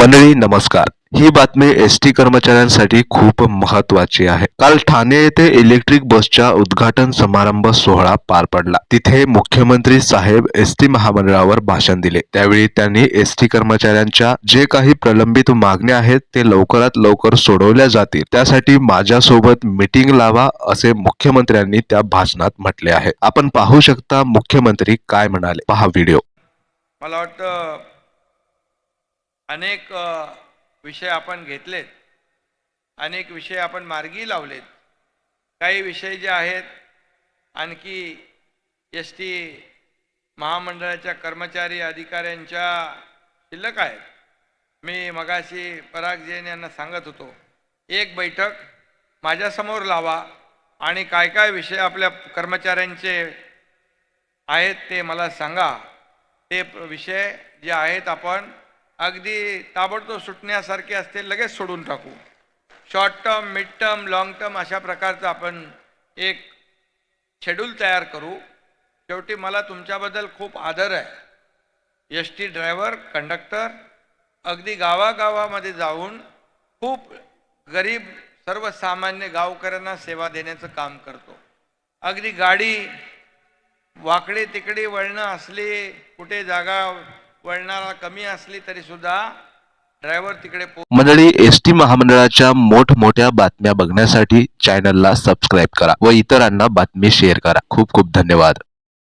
मंडळी नमस्कार. ही बातमी एस टी कर्मचाऱ्यांसाठी खूप महत्वाची आहे. काल ठाणे येथे इलेक्ट्रिक बसच्या उद्घाटन समारंभ सोहळा पार पडला. तिथे मुख्यमंत्री साहेब एस टी महामंडळावर भाषण दिले. त्यावेळी त्यांनी एस टी कर्मचाऱ्यांच्या जे काही प्रलंबित मागण्या आहेत ते लवकरात लवकर सोडवल्या जातील. त्यासाठी माझ्यासोबत मीटिंग लावा असे मुख्यमंत्र्यांनी त्या भाषणात म्हटले आहे. आपण पाहू शकता मुख्यमंत्री काय म्हणाले. पहा व्हिडिओ. मला वाटतं अनेक विषय आपण घेतलेत. अनेक विषय आपण मार्गी लावलेत. काही विषय जे आहेत आणखी एस टी महामंडळाच्या कर्मचारी अधिकाऱ्यांच्या शिल्लक आहेत. मी मगाशी पराग जैन यांना सांगत होतो एक बैठक माझ्यासमोर लावा आणि काय काय विषय आपल्या कर्मचाऱ्यांचे आहेत ते मला सांगा. ते विषय जे आहेत आपण अगदी ताबडतोब सुटण्यासारखे असते लगेच सोडून टाकू. Short term mid term long term अशा प्रकारचं आपण एक शेड्यूल तयार करू. शेवटी मला तुमच्याबद्दल खूप आदर आहे. एस टी ड्रायव्हर कंडक्टर अगदी गावागावामध्ये जाऊन खूप गरीब सर्वसामान्य गावकऱ्यांना सेवा देण्याचं काम करतो. अगदी गाडी वाकडे तिकडे वळणं असली कुठे जागा वळणारा कमी असली तरी सुद्धा ड्रायव्हर तिकडे मंडळी एस टी महामंडळाच्या मोठमोठ्या बातम्या बघण्यासाठी चॅनलला सबस्क्राईब करा व इतरांना बातमी शेअर करा. खूप खूप धन्यवाद.